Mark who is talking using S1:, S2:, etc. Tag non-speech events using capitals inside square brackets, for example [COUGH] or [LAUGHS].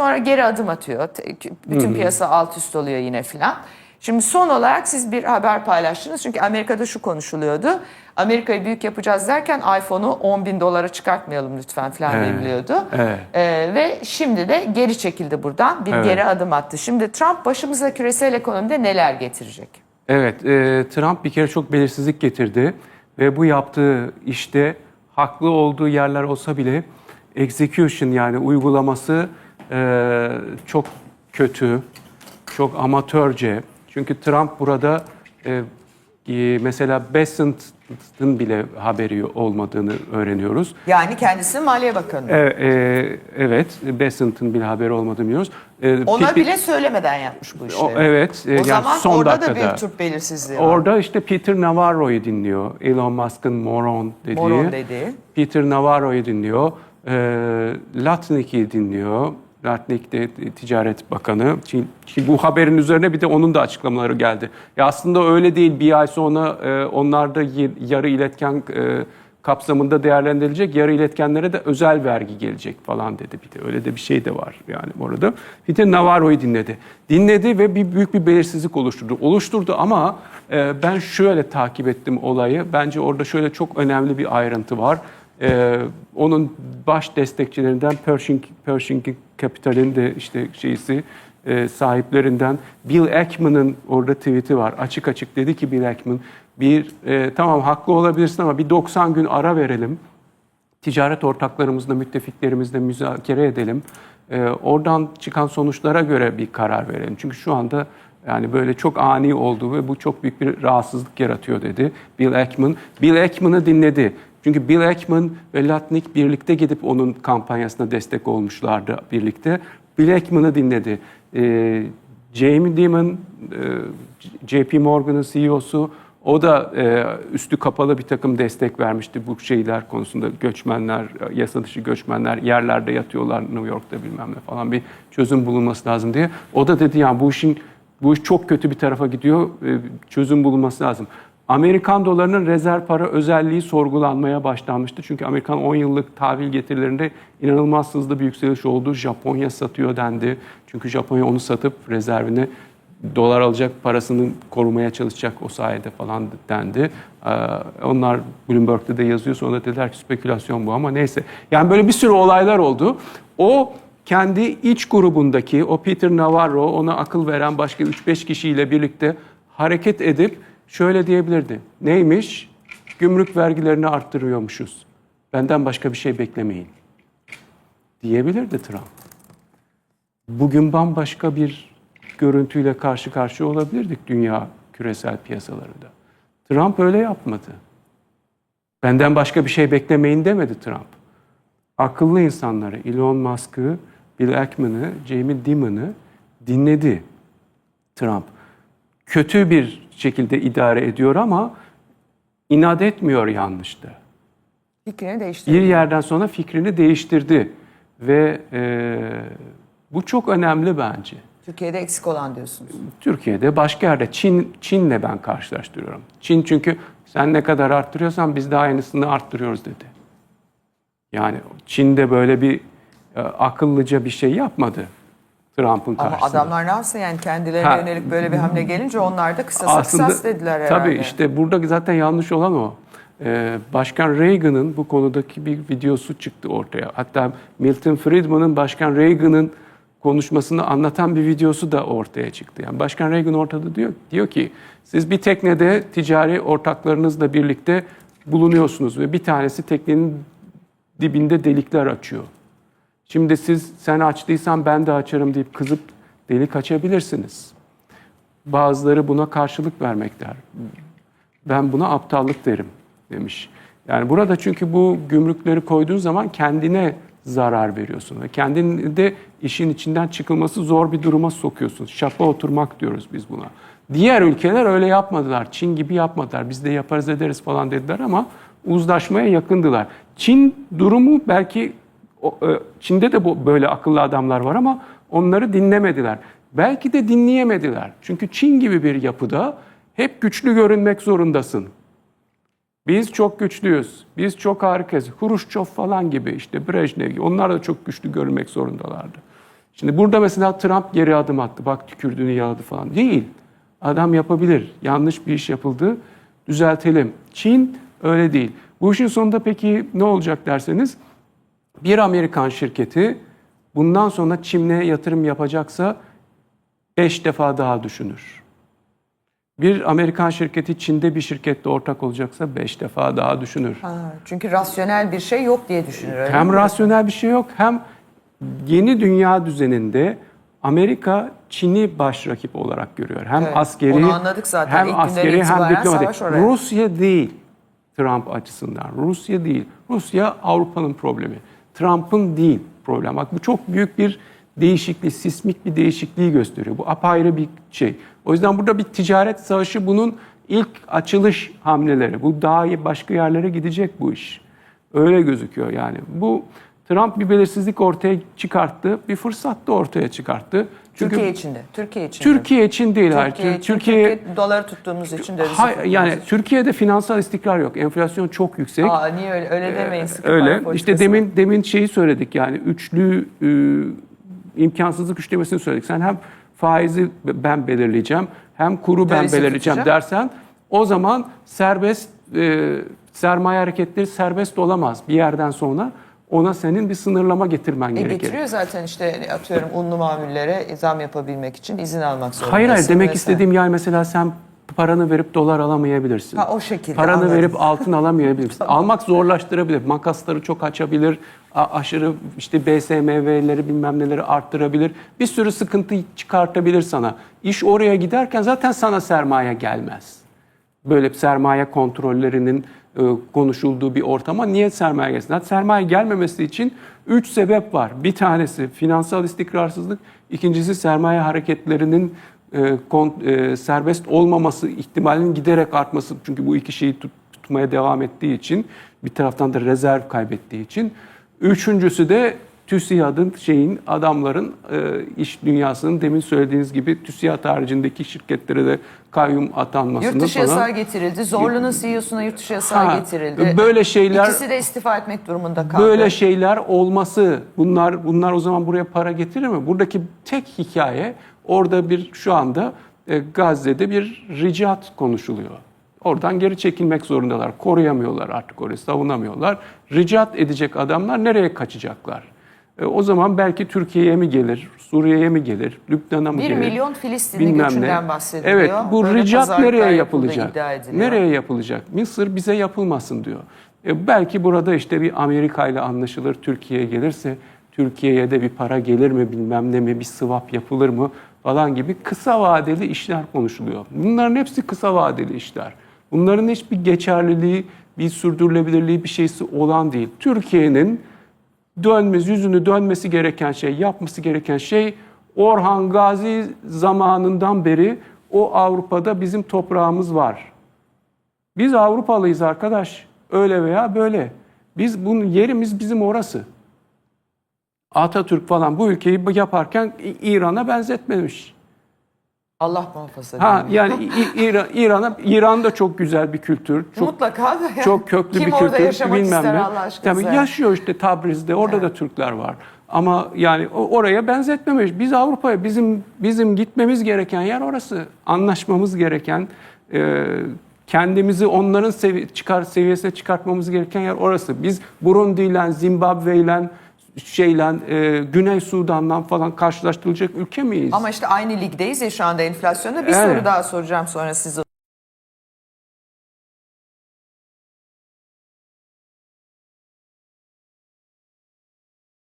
S1: sonra geri adım atıyor. Bütün piyasa alt üst oluyor yine filan. Şimdi son olarak siz bir haber paylaştınız. Çünkü Amerika'da şu konuşuluyordu. Amerika'yı büyük yapacağız derken iPhone'u 10 bin dolara çıkartmayalım lütfen falan
S2: Evet,
S1: deniliyordu.
S2: evet.
S1: Ee, ve şimdi de geri çekildi buradan. Bir
S2: Evet.
S1: geri adım attı. Şimdi Trump başımıza küresel ekonomide neler getirecek?
S2: Evet, e, Trump bir kere çok belirsizlik getirdi ve bu yaptığı işte haklı olduğu yerler olsa bile execution yani uygulaması e, çok kötü, çok amatörce. Çünkü Trump burada e, e, mesela Bessent'ın bile haberi olmadığını öğreniyoruz.
S1: Yani kendisi Maliye Bakanı.
S2: E, e, evet, Bessent'ın bile haberi olmadığını biliyoruz. E,
S1: Ona
S2: Pipi-
S1: bile söylemeden yapmış bu işleri.
S2: O- evet, e,
S1: O
S2: yani
S1: zaman
S2: son
S1: orada
S2: dakikada.
S1: da bir Türk belirsizliği var.
S2: Orada işte Peter Navarro'yu dinliyor. Elon Musk'ın moron dediği.
S1: Moron dediği.
S2: Peter Navarro'yu dinliyor. E, Latnik'i dinliyor. Latnik de Ticaret Bakanı. Şimdi bu haberin üzerine bir de onun da açıklamaları geldi. Ya aslında öyle değil. Bir ay sonra e, onlar da yarı iletken e, kapsamında değerlendirilecek. Yarı iletkenlere de özel vergi gelecek falan dedi bir de. Öyle de bir şey de var yani orada. Peter Navarro'yu dinledi. Dinledi ve bir büyük bir belirsizlik oluşturdu. Oluşturdu ama e, ben şöyle takip ettim olayı. Bence orada şöyle çok önemli bir ayrıntı var. Ee, onun baş destekçilerinden Pershing, Pershing Capital'in de işte şeysi e, sahiplerinden Bill Ackman'ın orada tweet'i var. Açık açık dedi ki Bill Ackman bir e, tamam haklı olabilirsin ama bir 90 gün ara verelim. Ticaret ortaklarımızla, müttefiklerimizle müzakere edelim. Ee, oradan çıkan sonuçlara göre bir karar verelim. Çünkü şu anda yani böyle çok ani oldu ve bu çok büyük bir rahatsızlık yaratıyor dedi Bill Ackman. Bill Ackman'ı dinledi. Çünkü Bill Ackman ve Latnik birlikte gidip onun kampanyasına destek olmuşlardı birlikte. Bill Ackman'ı dinledi. Ee, Jamie Dimon, e, JP Morgan'ın CEO'su, o da e, üstü kapalı bir takım destek vermişti bu şeyler konusunda. Göçmenler, yasa dışı göçmenler yerlerde yatıyorlar New York'ta bilmem ne falan bir çözüm bulunması lazım diye. O da dedi yani bu işin bu iş çok kötü bir tarafa gidiyor, e, çözüm bulunması lazım. Amerikan dolarının rezerv para özelliği sorgulanmaya başlanmıştı. Çünkü Amerikan 10 yıllık tahvil getirilerinde inanılmaz hızlı bir yükseliş oldu. Japonya satıyor dendi. Çünkü Japonya onu satıp rezervini dolar alacak parasını korumaya çalışacak o sayede falan dendi. Ee, onlar Bloomberg'de de yazıyor sonra dediler ki spekülasyon bu ama neyse. Yani böyle bir sürü olaylar oldu. O kendi iç grubundaki o Peter Navarro ona akıl veren başka 3-5 kişiyle birlikte hareket edip şöyle diyebilirdi. Neymiş? Gümrük vergilerini arttırıyormuşuz. Benden başka bir şey beklemeyin. Diyebilirdi Trump. Bugün bambaşka bir görüntüyle karşı karşıya olabilirdik dünya küresel piyasalarında. Trump öyle yapmadı. Benden başka bir şey beklemeyin demedi Trump. Akıllı insanları, Elon Musk'ı, Bill Ackman'ı, Jamie Dimon'ı dinledi Trump. Kötü bir şekilde idare ediyor ama inat etmiyor yanlışta.
S1: Fikrini değiştirdi.
S2: Bir yerden sonra fikrini değiştirdi ve e, bu çok önemli bence.
S1: Türkiye'de eksik olan diyorsunuz.
S2: Türkiye'de başka yerde Çin Çin'le ben karşılaştırıyorum. Çin çünkü sen ne kadar arttırıyorsan biz de aynısını arttırıyoruz dedi. Yani Çin'de böyle bir e, akıllıca bir şey yapmadı Trump'ın
S1: Ama
S2: karşısında.
S1: adamlar ne yapsın yani kendilerine
S2: Ha.
S1: yönelik böyle bir hamle gelince onlar da kısasa kısas dediler herhalde.
S2: Tabii işte burada zaten yanlış olan o. Ee, Başkan Reagan'ın bu konudaki bir videosu çıktı ortaya. Hatta Milton Friedman'ın Başkan Reagan'ın konuşmasını anlatan bir videosu da ortaya çıktı. Yani Başkan Reagan ortada diyor diyor ki siz bir teknede ticari ortaklarınızla birlikte bulunuyorsunuz ve bir tanesi teknenin dibinde delikler açıyor. Şimdi siz sen açtıysan ben de açarım deyip kızıp delik açabilirsiniz. Bazıları buna karşılık vermekler. Ben buna aptallık derim demiş. Yani burada çünkü bu gümrükleri koyduğun zaman kendine zarar veriyorsun. Ve kendini de işin içinden çıkılması zor bir duruma sokuyorsun. Şapa oturmak diyoruz biz buna. Diğer ülkeler öyle yapmadılar. Çin gibi yapmadılar. Biz de yaparız ederiz falan dediler ama uzlaşmaya yakındılar. Çin durumu belki Çin'de de bu, böyle akıllı adamlar var ama onları dinlemediler. Belki de dinleyemediler. Çünkü Çin gibi bir yapıda hep güçlü görünmek zorundasın. Biz çok güçlüyüz. Biz çok harikayız. Huruşçov falan gibi işte Brejnev gibi. Onlar da çok güçlü görünmek zorundalardı. Şimdi burada mesela Trump geri adım attı. Bak tükürdüğünü yağdı falan. Değil. Adam yapabilir. Yanlış bir iş yapıldı. Düzeltelim. Çin öyle değil. Bu işin sonunda peki ne olacak derseniz bir Amerikan şirketi bundan sonra Çin'e yatırım yapacaksa 5 defa daha düşünür. Bir Amerikan şirketi Çin'de bir şirkette ortak olacaksa 5 defa daha düşünür.
S1: Ha, çünkü rasyonel bir şey yok diye düşünür. öyle
S2: Hem
S1: mi?
S2: rasyonel bir şey yok hem yeni dünya düzeninde Amerika Çin'i baş rakip olarak görüyor. Hem
S1: Evet,
S2: askeri
S1: onu anladık zaten.
S2: hem
S1: İlk
S2: askeri hem diplomatik. Rusya değil Trump açısından. Rusya değil. Rusya Avrupa'nın problemi. Trump'ın değil problem. Bak bu çok büyük bir değişiklik, sismik bir değişikliği gösteriyor. Bu apayrı bir şey. O yüzden burada bir ticaret savaşı bunun ilk açılış hamleleri. Bu daha iyi başka yerlere gidecek bu iş. Öyle gözüküyor yani. Bu Trump bir belirsizlik ortaya çıkarttı. Bir fırsat da ortaya çıkarttı. Çünkü
S1: Türkiye içinde. Türkiye için.
S2: Türkiye için değil.
S1: Türkiye,
S2: Türkiye,
S1: için, Türkiye doları tuttuğumuz için dövizi tuttuğumuz
S2: yani
S1: için.
S2: Türkiye'de finansal istikrar yok. Enflasyon çok yüksek.
S1: Aa, niye öyle, öyle demeyin. sıkı para
S2: Öyle. İşte demin demin şeyi söyledik yani üçlü e, imkansızlık üçlemesini söyledik. Sen hem faizi ben belirleyeceğim hem kuru ben
S1: Dövizi
S2: belirleyeceğim
S1: tutacağım.
S2: dersen o zaman serbest e, sermaye hareketleri serbest olamaz bir yerden sonra. Ona senin bir sınırlama getirmen
S1: E,
S2: gerekir.
S1: getiriyor zaten işte atıyorum unlu mamullere zam yapabilmek için izin almak zorundasın.
S2: Hayır hayır demek
S1: vesaire.
S2: istediğim yani mesela sen paranı verip dolar alamayabilirsin.
S1: Ha, o şekilde,
S2: Paranı
S1: anladım.
S2: verip altın [LAUGHS] alamayabilirsin. Almak zorlaştırabilir. Makasları çok açabilir. aşırı işte BSMV'leri bilmem neleri arttırabilir. Bir sürü sıkıntı çıkartabilir sana. İş oraya giderken zaten sana sermaye gelmez. Böyle sermaye kontrollerinin e, konuşulduğu bir ortama niye sermaye gelsin? Zaten sermaye gelmemesi için üç sebep var. Bir tanesi finansal istikrarsızlık, ikincisi sermaye hareketlerinin e, e, serbest olmaması ihtimalinin giderek artması. Çünkü bu iki şeyi tut- tutmaya devam ettiği için bir taraftan da rezerv kaybettiği için. Üçüncüsü de TÜSİAD'ın şeyin adamların e, iş dünyasının demin söylediğiniz gibi TÜSİAD haricindeki şirketlere de kayyum atanmasını
S1: Yurt dışı
S2: falan.
S1: yasağı getirildi. Zorlu'nun CEO'suna yurt dışı yasağı
S2: Ha,
S1: getirildi.
S2: böyle şeyler-
S1: İkisi de istifa etmek durumunda kaldı.
S2: Böyle şeyler olması, bunlar bunlar o zaman buraya para getirir mi? Buradaki tek hikaye orada bir şu anda e, Gazze'de bir ricat konuşuluyor. Oradan geri çekilmek zorundalar. Koruyamıyorlar artık orayı, savunamıyorlar. Ricat edecek adamlar nereye kaçacaklar? E, o zaman belki Türkiye'ye mi gelir, Suriye'ye mi gelir, Lübnan'a mı
S1: Bir
S2: gelir?
S1: milyon Filistinli
S2: bilmem
S1: göçünden
S2: ne.
S1: bahsediliyor.
S2: Evet bu
S1: Böyle
S2: ricat
S1: pazarlıklar
S2: nereye
S1: yapıldığı
S2: yapılacak?
S1: iddia ediliyor.
S2: Nereye yapılacak? Mısır bize yapılmasın diyor. E belki burada işte bir Amerika ile anlaşılır, Türkiye'ye gelirse Türkiye'ye de bir para gelir mi bilmem ne mi, bir swap yapılır mı falan gibi kısa vadeli işler konuşuluyor. Bunların hepsi kısa vadeli işler. Bunların hiçbir geçerliliği, bir sürdürülebilirliği bir şeysi olan değil. Türkiye'nin dönmez, yüzünü dönmesi gereken şey, yapması gereken şey Orhan Gazi zamanından beri o Avrupa'da bizim toprağımız var. Biz Avrupalıyız arkadaş. Öyle veya böyle. Biz bunun yerimiz bizim orası. Atatürk falan bu ülkeyi yaparken İran'a benzetmemiş.
S1: Allah muhafaza.
S2: Ha
S1: diyelim.
S2: yani İran İran'a İran da çok güzel bir kültür. Çok
S1: Mutlaka da yani.
S2: çok köklü
S1: Kim
S2: bir
S1: orada
S2: kültür.
S1: yaşamak
S2: bilmem
S1: ister
S2: ne.
S1: Allah aşkına?
S2: Tabii yaşıyor işte Tabriz'de. Orada da Türkler var. Ama yani oraya benzetmemiş. Biz Avrupa'ya bizim bizim gitmemiz gereken yer orası. Anlaşmamız gereken e, kendimizi onların sevi- çıkar seviyesine çıkartmamız gereken yer orası. Biz Burundi ile Zimbabwe ile şeyle e, Güney Sudan'dan falan karşılaştırılacak ülke miyiz?
S1: Ama işte aynı ligdeyiz ya şu anda enflasyonda. Bir
S2: Evet.
S1: soru daha soracağım sonra size.